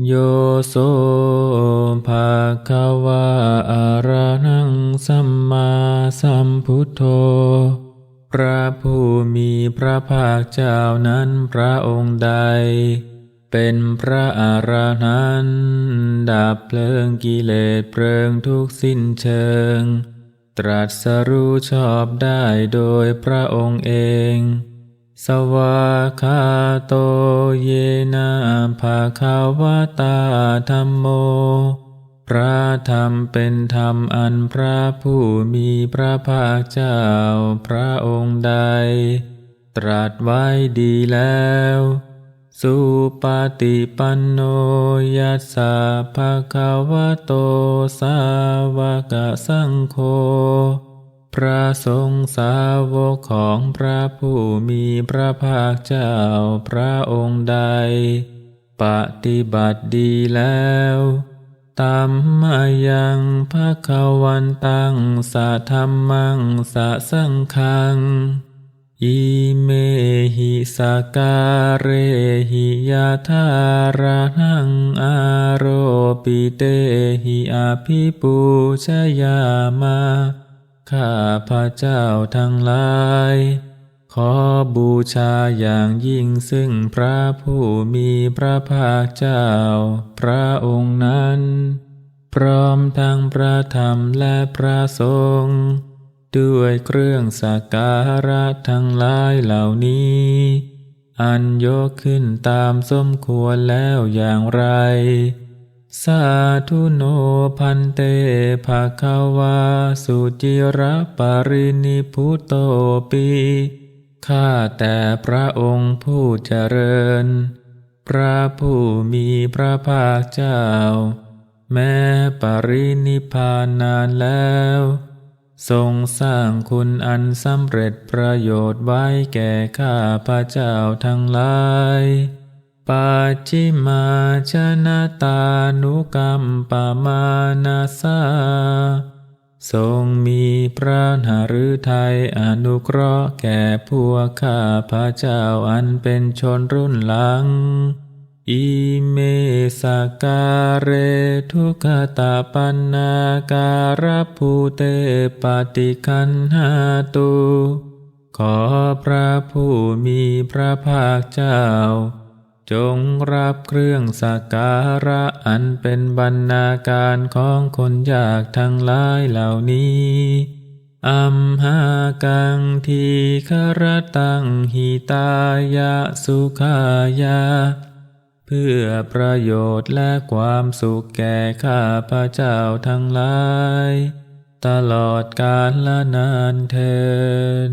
โยโสภาควาอะระนังสัมมาสัมพุทโธ พระผู้มีพระภาคเจ้านั้นพระองค์ใด เป็นพระอรหันต์ดับเพลิงกิเลสเพลิงทุกสิ้นเชิง ตรัสรู้ชอบได้โดยพระองค์เอง สวากาโตเยนะภาคาวตาธรรมโม พระธรรมเป็นธรรมอันพระผู้มีพระภาคเจ้าพระองค์ใด ตรัสไว้ดีแล้ว สุปฏิปันโนยัสสะภะคะวะโตสาวกสังโฆ พระสงฆ์สาวกของพระผู้มีพระภาคเจ้าพระองค์ใด ปฏิบัติดีแล้วตัมมายังภะควันตังสะธรรมังสะสังฆัง อิเมหิสการเรหิยาธาระหังอาโรปิเตหิอาภิปูชยามา ข้าพระเจ้าทั้งหลาย ขอบูชาอย่างยิ่งซึ่งพระผู้มีพระภาคเจ้า พระองค์นั้น พร้อมทั้งพระธรรมและพระสงฆ์ด้วยเครื่องสักการะทั้งหลายเหล่านี้ อันยกขึ้นตามสมควรแล้วอย่างไร สาธุโนพันเตภาคาวาสุจิระปรินิพุโตปีข้าแต่พระองค์ผู้เจริญ พระผู้มีพระภาคเจ้า แม้ปรินิพพานนานแล้ว ทรงสร้างคุณอันสำเร็จประโยชน์ไว้แก่ข้าพระเจ้าทั้งหลาย ปัจจิมาชนะตานุกรรมปามานาสาทรงมีพระหฤทัยอนุเคราะห์แก่พวกข้าพระเจ้าอันเป็นชนรุ่นหลัง อิเมสการเรทุกขตาปันนาการภูเตปฏิคันหาตุขอพระผู้มีพระภาคเจ้า จงรับเครื่องสักการะอันเป็นบรรณาการของคนยากทั้งหลายเหล่านี้อัมหากังทีครตังหิตายะสุขายา เพื่อประโยชน์และความสุขแก่ข้าพระเจ้าทั้งหลาย ตลอดกาลละนานเทิน